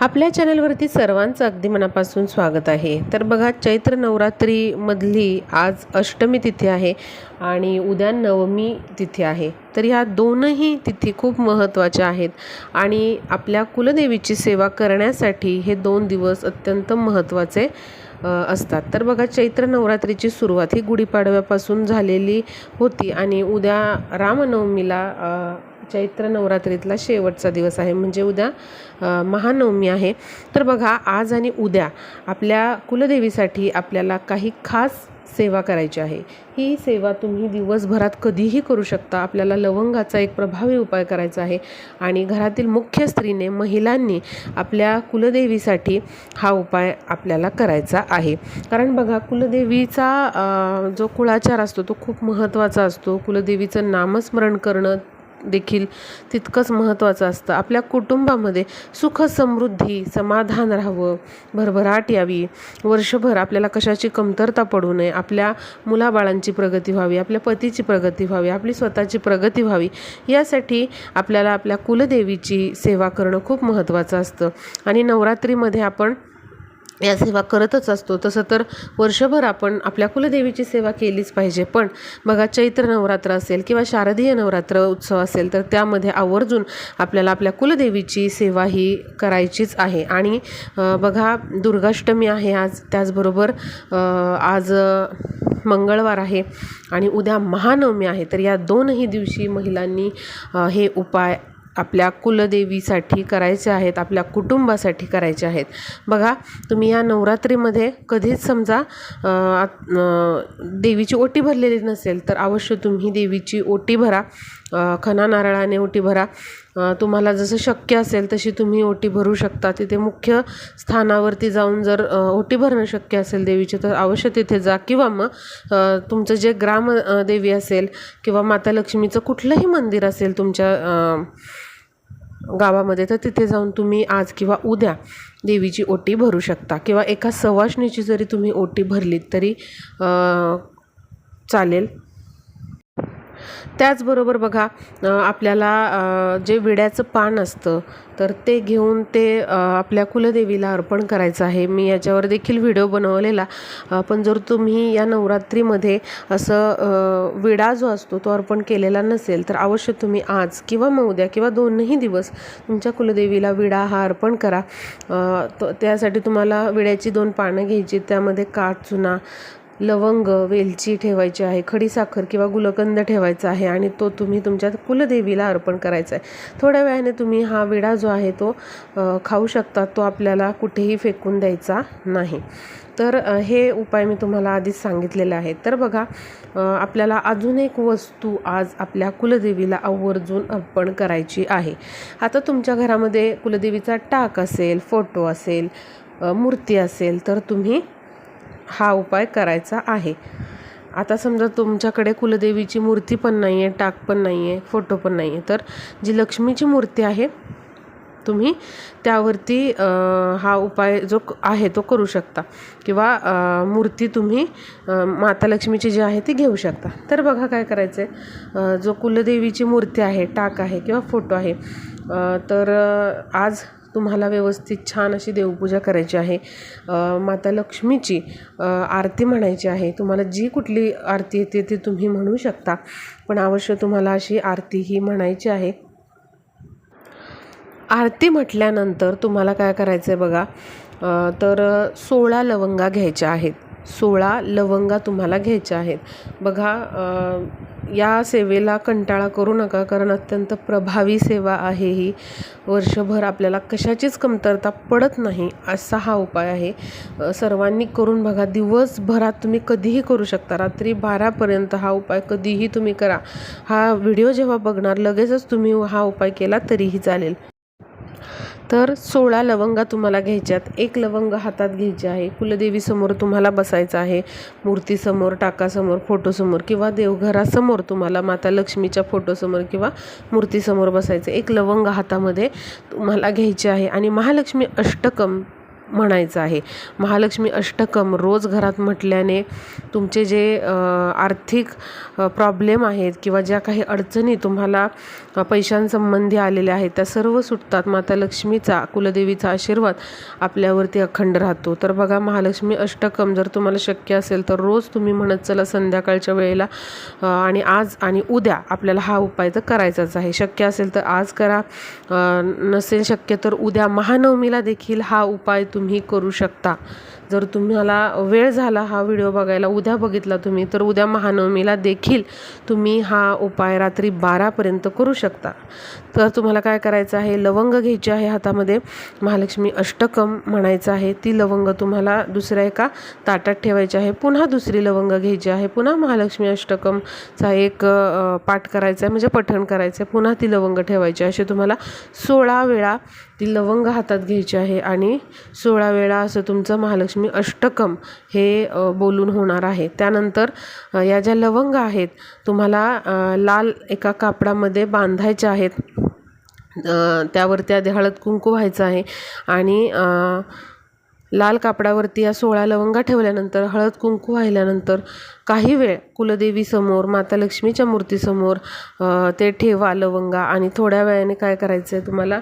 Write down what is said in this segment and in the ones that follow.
आपल्या चॅनलवरती सर्वांचं अगदी मनापासून स्वागत आहे. तर बघा चैत्र नवरात्रीमधली आज अष्टमी तिथी आहे आणि उद्या नवमी तिथी आहे. तर ह्या दोनही तिथी खूप महत्त्वाच्या आहेत आणि आपल्या कुलदेवीची सेवा करण्यासाठी हे दोन दिवस अत्यंत महत्त्वाचे असतात. तर बघा चैत्र नवरात्रीची सुरुवात ही गुढीपाडव्यापासून झालेली होती आणि उद्या रामनवमीला चैत्र नवरात्रीतला शेवटचा दिवस आहे. म्हणजे उद्या महानवमी आहे. तर बघा आज आणि उद्या आपल्या कुलदेवीसाठी आपल्याला काही खास सेवा करायची आहे. ही सेवा तुम्ही दिवसभरात कधीही करू शकता. आपल्याला लवंगाचा एक प्रभावी उपाय करायचा आहे. आणि घरातील मुख्य स्त्रीने महिलांनी आपल्या कुलदेवीसाठी हा उपाय आपल्याला करायचा आहे. कारण बघा कुलदेवीचा जो कुळाचार असतो तो खूप महत्त्वाचा असतो. कुलदेवीचं नामस्मरण करणं देखील तितकंच महत्त्वाचं असतं. आपल्या कुटुंबामध्ये सुख समृद्धी समाधान राहावं भरभराट यावी. वर्षभर आपल्याला कशाची कमतरता पडू नये? आपल्या मुलाबाळांची प्रगती व्हावी आपल्या पतीची प्रगती व्हावी आपली स्वतःची प्रगती व्हावी यासाठी आपल्याला आपल्या कुलदेवीची सेवा करणं खूप महत्त्वाचं असतं. आणि नवरात्रीमध्ये आपण या सेवा करतच असतो. तसं तर वर्षभर आपण आपल्या कुलदेवीची सेवा केलीच पाहिजे. पण बघा चैत्र नवरात्र असेल किंवा शारदीय नवरात्र उत्सव असेल तर त्यामध्ये आवर्जून आपल्याला आपल्या कुलदेवीची सेवा ही करायचीच आहे. आणि बघा दुर्गाष्टमी आहे आज. त्याचबरोबर आज मंगळवार आहे आणि उद्या महानवमी आहे. तर या दोनही दिवशी महिलांनी हे उपाय आपल्या कुलदेवीसाठी करायचे आहेत आपल्या कुटुंबासाठी करायचे आहेत. बघा तुम्ही या नवरात्रीमध्ये कधीच समजा देवीची ओटी भरलेली नसेल तर अवश्य तुम्ही देवीची ओटी भरा. खना नारळाने ओटी भरा. तुम्हाला जसं शक्य असेल तशी तुम्ही ओटी भरू शकता. तिथे मुख्य स्थानावरती जाऊन जर ओटी भरणं शक्य असेल देवीचे तर अवश्य तिथे जा. किंवा मग तुमचं जे ग्राम देवी असेल किंवा माता लक्ष्मीचं कुठलंही मंदिर असेल तुमच्या गावामध्ये तर तिथे जाऊन तुम्ही आज किंवा उद्या देवीची ओटी भरू शकता. किंवा एका सवाशणीची जरी तुम्ही ओटी भरलीत तरी चालेल. त्याचबरोबर बघा आपल्याला जे विड्याचं पान असतं तर ते घेऊन ते आपल्या कुलदेवीला अर्पण करायचं आहे. मी याच्यावर देखील व्हिडिओ बनवलेला. पण जर तुम्ही या नवरात्रीमध्ये असं विडा जो असतो तो अर्पण केलेला नसेल तर अवश्य तुम्ही आज किंवा मग उद्या किंवा दोनही दिवस तुमच्या कुलदेवीला विडा हा अर्पण करा. त्यासाठी तुम्हाला विड्याची दोन पानं घ्यायची त्यामध्ये काठ चुना लवंग वेलची ठेवायची आहे खडीसाखर किंवा गुलकंद ठेवायचा आहे आणि तो तुम्ही तुमच्या कुलदेवीला अर्पण करायचा आहे. थोड्या वेळाने तुम्ही हा विडा जो आहे तो खाऊ शकता तो आपल्याला कुठेही फेकून द्यायचा नाही. तर हे उपाय मी तुम्हाला आधीच सांगितलेले आहेत. तर बघा आपल्याला अजून एक वस्तू आज आपल्या कुलदेवीला आवर्जून अर्पण करायची आहे. आता तुमच्या घरामध्ये कुलदेवीचा टाक असेल फोटो असेल मूर्ती असेल तर तुम्ही हा उपाय करायचा आहे. आता समजा तुमच्याकडे कुलदेवीची मूर्ती पण नाही आहे टाक पण नाही आहे फोटो पण नाही आहे तर जी लक्ष्मीची मूर्ती आहे तुम्ही त्यावरती हा उपाय जो आहे तो करू शकता. किंवा मूर्ती तुम्ही माता लक्ष्मीची जी आहे ती घेऊ शकता. तर बघा काय करायचं आहे जो कुलदेवीची मूर्ती आहे टाक आहे किंवा फोटो आहे तर आज तुम्हाला व्यवस्थित छान अशी देवपूजा करायची आहे. माता लक्ष्मीची आरती म्हणायची आहे. तुम्हाला जी कुठली आरती येते ती तुम्ही म्हणू शकता. पण अवश्य तुम्हाला अशी आरती ही म्हणायची आहे. आरती म्हटल्यानंतर तुम्हाला काय करायचं आहे बघा तर सोळा लवंगा घ्यायच्या आहेत. सोळा लवंगा तुम्हाला घ्यायच्या आहेत. बघा या सेवेला कंटाळा करू नका कारण अत्यंत प्रभावी सेवा आहे ही. वर्षभर आपल्याला कशाचीच कमतरता पडत नाही असा हा उपाय आहे. सर्वांनी करून बघा दिवसभरात तुम्ही कधीही करू शकता. रात्री बारापर्यंत हा उपाय कधीही तुम्ही करा. हा व्हिडिओ जेव्हा बघणार लगेचच तुम्ही हा उपाय केला तरीही चालेल. तर सोळा लवंगा तुम्हाला घ्यायच्यात. एक लवंग हातात घ्यायचे आहे. कुलदेवीसमोर तुम्हाला बसायचं आहे. मूर्तीसमोर टाकासमोर फोटोसमोर किंवा देवघरासमोर तुम्हाला माता लक्ष्मीच्या फोटोसमोर किंवा मूर्तीसमोर बसायचं. एक लवंग हातामध्ये तुम्हाला घ्यायचे आहे. आणि महालक्ष्मी अष्टकम म्हणायचं आहे. महालक्ष्मी अष्टकम रोज घरात म्हटल्याने तुमचे जे आर्थिक प्रॉब्लेम आहेत किंवा ज्या काही अडचणी तुम्हाला पैशांसंबंधी आलेल्या आहेत त्या सर्व सुटतात. माता लक्ष्मीचा कुलदेवीचा आशीर्वाद आपल्यावरती अखंड राहतो. तर बघा महालक्ष्मी अष्टकम जर तुम्हाला शक्य असेल तर रोज तुम्ही म्हणत चला संध्याकाळच्या वेळेला आणि आज आणि उद्या आपल्याला हा उपाय तर करायचाच आहे. शक्य असेल तर आज करा. नसेल शक्य तर उद्या महानवमीला देखील हा उपाय तुम्ही तुम्ही करू शकता. जर तुम्हाला वेळ झाला हा व्हिडिओ बघायला उद्या बघितला तुम्ही तर उद्या महानवमीला देखील तुम्ही हा उपाय रात्री बारापर्यंत करू शकता. तर तुम्हाला काय करायचं आहे? लवंग घ्यायची आहे हातामध्ये. महालक्ष्मी अष्टकम म्हणायचं आहे. ती लवंग तुम्हाला दुसऱ्या एका ताटात ठेवायची आहे. पुन्हा दुसरी लवंग घ्यायची आहे. पुन्हा महालक्ष्मी अष्टकमचा एक पाठ करायचा आहे म्हणजे पठण करायचं आहे. पुन्हा ती लवंग ठेवायची आहे. असे तुम्हाला सोळा वेळा ती लवंग हातात घ्यायची आहे. आणि सोळा वेळा असं तुमचं महालक्ष्मी अष्टकम हे बोलून होणार आहे. त्यानंतर या ज्या लवंग आहेत तुम्हाला लाल एका कापडामध्ये बांधायच्या आहेत. त्यावरती आधी हळद कुंकू व्हायचं आहे आणि लाल कापडावरती या सोळा लवंगा ठेवल्यानंतर हळद कुंकू वाहिल्यानंतर काही वेळ कुलदेवीसमोर माता लक्ष्मीच्या मूर्तीसमोर ते ठेवा लवंगा आणि थोड्या वेळाने काय करायचं आहे तुम्हाला?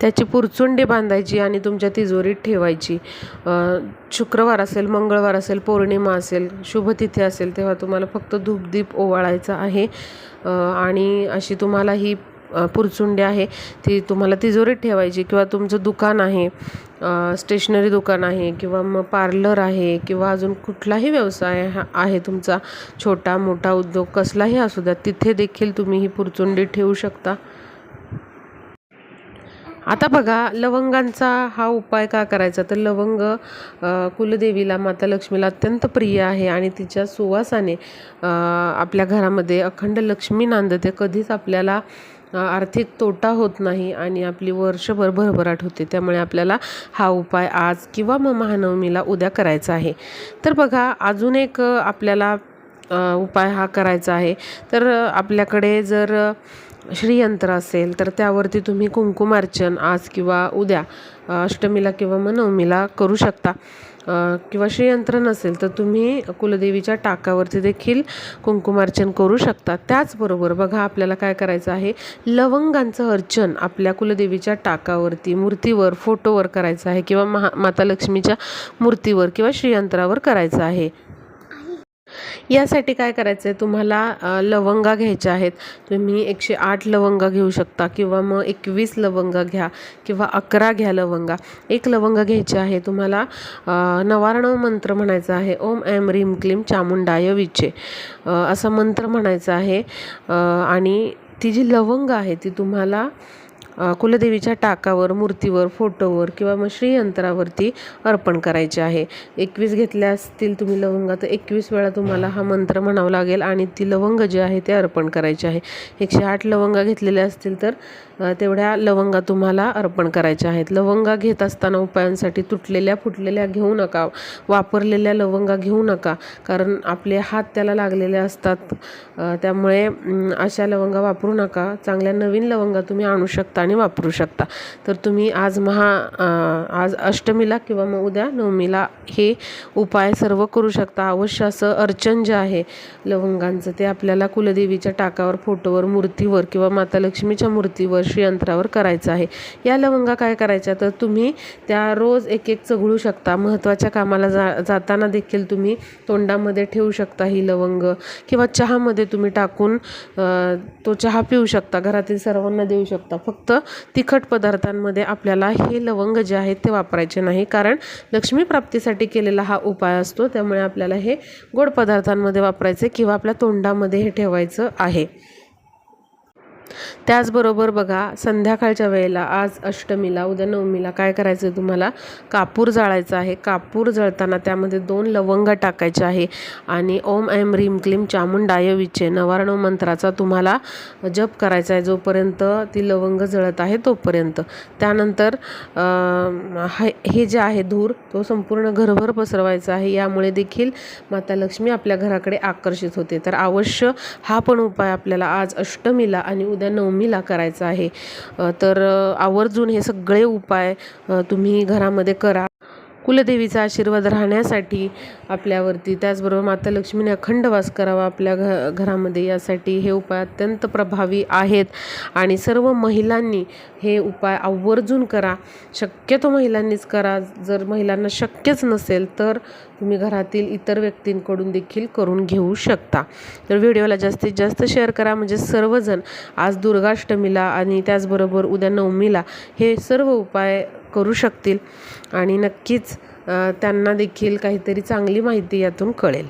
त्याची पुरचुंडी बांधायची आणि तुमच्या तिजोरीत ठेवायची. शुक्रवार असेल मंगळवार असेल पौर्णिमा असेल शुभतिथी असेल तेव्हा तुम्हाला फक्त धूपदीप ओवाळायचा आहे. आणि अशी तुम्हाला ही पुरचुंडी आहे. ती तुम्हाला तिजोरीत ठेवायची किंवा तुमचं दुकान आहे स्टेशनरी दुकान आहे किंवा मग पार्लर आहे किंवा अजून कुठलाही व्यवसाय हा आहे तुमचा छोटा मोठा उद्योग कसलाही असू द्या तिथे देखील तुम्ही ही पुरचुंडी ठेवू शकता. आता बघा लवंगांचा हा उपाय का करायचा? तर लवंग कुलदेवीला माता लक्ष्मीला अत्यंत प्रिय आहे आणि तिच्या सुवासाने आपल्या घरामध्ये अखंड लक्ष्मी नांदते. कधीच आपल्याला आर्थिक तोटा होत नाही आणि आपली वर्षभर भरभराट होते. त्यामुळे आपल्याला हा उपाय आज किंवा मग महानवमीला उद्या करायचा आहे. तर बघा अजून एक आपल्याला उपाय हा करायचा आहे. तर आपल्याकडे जर श्रीयंत्र असेल तर त्यावरती तुम्ही कुंकुमार्चन आज किंवा उद्या अष्टमीला किंवा मग नवमीला करू शकता. किंवा श्रीयंत्र नसेल तर तुम्ही कुलदेवीच्या टाकावरती देखील कुंकुमार्चन करू शकता. त्याचबरोबर बघा आपल्याला काय करायचं आहे? लवंगांचं अर्चन आपल्या कुलदेवीच्या टाकावरती मूर्तीवर फोटोवर करायचं आहे किंवा महा माता लक्ष्मीच्या मूर्तीवर किंवा श्रीयंत्रावर करायचं आहे. यासाठी काय करायचं आहे तुम्हाला लवंगा घ्यायच्या आहेत. तुम्ही एकशे आठ लवंगा घेऊ शकता किंवा मग एकवीस लवंगा घ्या किंवा अकरा घ्या लवंगा. एक लवंगा घ्यायची आहे तुम्हाला अ, नवारणव मंत्र म्हणायचा आहे. ओम ॲम रीम क्लीम चामुंडाय विचे. असा मंत्र म्हणायचा आहे. आणि ती जी लवंग आहे ती तुम्हाला कुलदेवीच्या टाकावर मूर्तीवर फोटोवर किंवा मग श्रीयंत्रावरती अर्पण करायचे आहे. एकवीस घेतल्या असतील तुम्ही लवंगा तर एकवीस वेळा तुम्हाला हा मंत्र म्हणावा लागेल आणि ती लवंग जे आहे ते अर्पण करायचे आहे. एकशे आठ लवंगा घेतलेल्या असतील तर तेवढ्या लवंगा तुम्हाला अर्पण करायच्या आहेत. लवंगा घेत असताना उपायांसाठी तुटलेल्या फुटलेल्या घेऊ नका. वापरलेल्या लवंगा घेऊ नका. कारण आपले हात त्याला लागलेले असतात. त्यामुळे अशा लवंगा वापरू नका. चांगल्या नवीन लवंगा तुम्ही आणू शकता. आणि वापरू शकता. तर तुम्ही आज महा आज अष्टमीला किंवा मग उद्या नवमीला हे उपाय सर्व करू शकता. अवश्य असं अर्चन जे आहे लवंगांचं ते आपल्याला कुलदेवीच्या टाकावर फोटोवर मूर्तीवर किंवा माता लक्ष्मीच्या मूर्तीवर श्रीयंत्रावर करायचं आहे. या लवंगा काय करायच्या? तर तुम्ही त्या रोज एक एक चघळू शकता. महत्त्वाच्या कामाला जा जाताना देखील तुम्ही तोंडामध्ये ठेवू शकता ही लवंग किंवा चहामध्ये तुम्ही टाकून तो चहा पिऊ शकता. घरातील सर्वांना देऊ शकता. फक्त तिखट पदार्थांमध्ये आपल्याला हे लवंग जे आहेत ते वापरायचे नाही. कारण लक्ष्मी प्राप्तीसाठी केलेला हा उपाय असतो त्यामुळे आपल्याला हे गोड पदार्थांमध्ये वापरायचे किंवा आपल्या तोंडामध्ये हे ठेवायचं आहे. त्याचबरोबर बघा संध्याकाळच्या वेळेला आज अष्टमीला उद्या नवमीला काय करायचं आहे तुम्हाला? कापूर जाळायचा आहे. कापूर जळताना त्यामध्ये दोन लवंग टाकायचे आहे आणि ओम ऐम रीम क्लीम चामुंडाय विचे नवारणव मंत्राचा तुम्हाला जप करायचा आहे. जोपर्यंत ती लवंग जळत आहे तोपर्यंत. त्यानंतर हे हे जे आहे धूर तो संपूर्ण घरभर पसरवायचा आहे. यामुळे देखील माता लक्ष्मी आपल्या घराकडे आकर्षित होते. तर अवश्य हा पण उपाय आपल्याला आज अष्टमीला आणि उद्या उद्या नवमीला करायचं आहे. तर आवर्जून हे सगळे उपाय तुम्ही घरामध्ये करा. कुलदेवीचा आशीर्वाद राहण्यासाठी आपल्यावरती. त्याचबरोबर माता लक्ष्मीने अखंड वास करावा आपल्या घ घरामध्ये. यासाठी हे उपाय अत्यंत प्रभावी आहेत. आणि सर्व महिलांनी हे उपाय आवर्जून करा. शक्यतो महिलांनीच करा. जर महिलांना शक्यच नसेल तर तुम्ही घरातील इतर व्यक्तींकडून देखील करून घेऊ शकता. तर व्हिडिओला जास्तीत जास्त शेअर करा. म्हणजे सर्वजण आज दुर्गाष्टमीला आणि त्याचबरोबर उद्या नवमीला हे सर्व उपाय करू शकतील. आणि नक्कीच त्यांना देखील काहीतरी चांगली माहिती यातून कळेल.